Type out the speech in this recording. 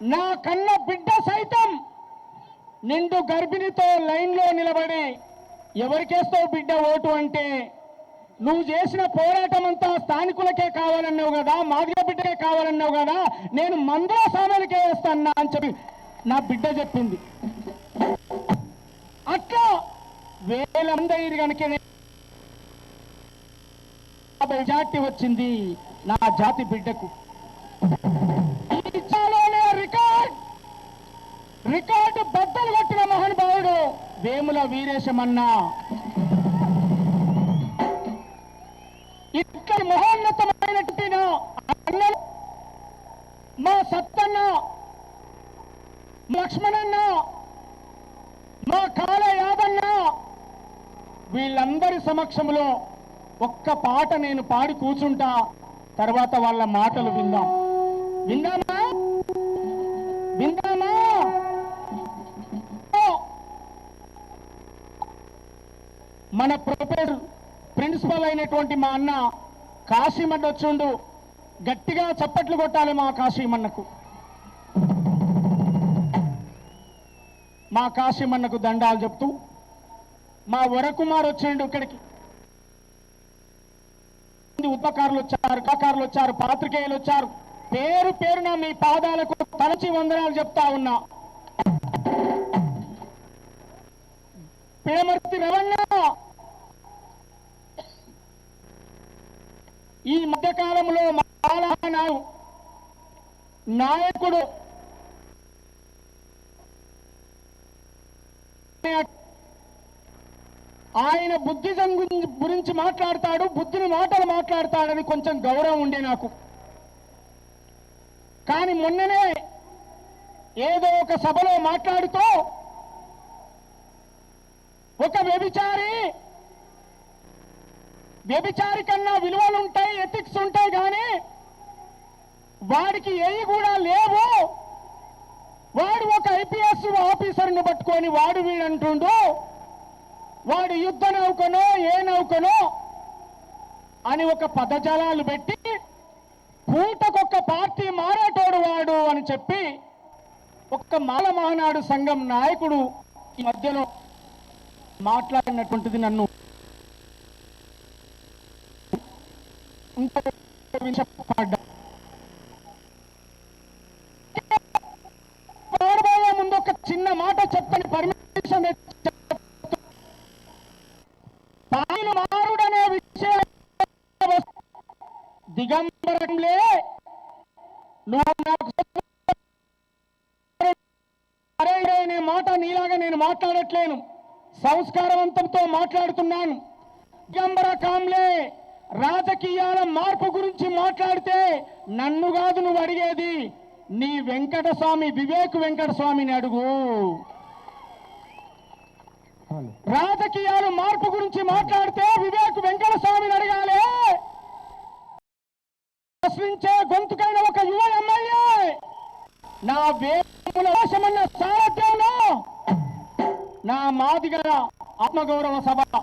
నా కన్న బిడ్డ సైతం నిండు గర్భిణితో లైన్లో నిలబడి ఎవరికేస్తావు బిడ్డ ఓటు అంటే నువ్వు చేసిన పోరాటం అంతా స్థానికులకే కావాలన్నావు కదా మాదిగ బిడ్డకే కావాలన్నావు కదా నేను మందుల సామాన్లకే వేస్తాను అని చెప్పి నా బిడ్డ చెప్పింది. అట్లా వేల మంది కనుక జాతి వచ్చింది నా జాతి బిడ్డకు. రికార్డు బద్దలు కొట్టిన మహానుభావుడు వేముల వీరేశమన్నా. ఇక్కడ మహోన్నతమైనటువంటి నా అన్నలు మా సత్తన్న లక్ష్మణన్న మా కాల యాదన్న వీళ్ళందరి సమక్షంలో ఒక్క పాట నేను పాడి కూర్చుంటా. తర్వాత వాళ్ళ మాటలు విందాం. విందామా? విందామా? మన ప్రొపర్ ప్రిన్సిపల్ అయినటువంటి మా అన్న కాశీమన్న వచ్చిండు. గట్టిగా చప్పట్లు కొట్టాలి మా కాశీమన్నకు. మా కాశీమన్నకు దండాలు చెప్తూ మా వరకుమార్ వచ్చిండు ఇక్కడికి. ఉపకారులు వచ్చారు కాకారులు వచ్చారు పాత్రికేయులు వచ్చారు. పేరు పేరున మీ పాదాలకు తలచి వందనాలు చెప్తా ఉన్నా. పేమర్తి రవణ ఈ మధ్య కాలంలో నాయకుడు ఆయన బుద్ధిజం గురించి గురించి మాట్లాడతాడు బుద్ధిని మాటలు మాట్లాడతాడని కొంచెం గౌరవం ఉండే నాకు. కానీ మొన్ననే ఏదో ఒక సభలో మాట్లాడుతూ ఒక వ్యభిచారి వ్యభిచారి కన్నా విలువలు ఉంటాయి ఎథిక్స్ ఉంటాయి కానీ వాడికి ఏవి కూడా లేవు. వాడు ఒక ఐపీఎస్ ఆఫీసర్ని పట్టుకొని వాడు వీడంటుండు. వాడు యుద్ధ నౌకనో ఏ నౌకనో అని ఒక పదజాలాలు పెట్టి పూటకొక్క పార్టీ మారేటోడు వాడు అని చెప్పి ఒక్క మాల మహానాడు సంఘం నాయకుడు ఈ మధ్యలో మాట్లాడినటువంటిది నన్ను విషపడ్డా. ముందు ఒక చిన్న మాట చెప్పని పర్మిషన్ పాయలు మారుడనే విషయం. దిగంబరంలే. అనే మాట నీలాగా నేను మాట్లాడట్లేను. సంస్కారవంతంతో మాట్లాడుతున్నాను. దిగంబర కాంలే రాజకీయాల మార్పు గురించి మాట్లాడితే నన్ను కాదు నువ్వు అడిగేది. నీ వెంకటస్వామి వివేక్ వెంకటస్వామిని అడుగు. రాజకీయాలు మార్పు గురించి మాట్లాడితే వివేక్ వెంకటస్వామిని అడగాలి. ప్రశ్నించే గొంతుకైన ఒక యువ ఎమ్మెల్యే. నా వేముల సారథ్యంలో నా మాదిగల ఆత్మగౌరవ సభ.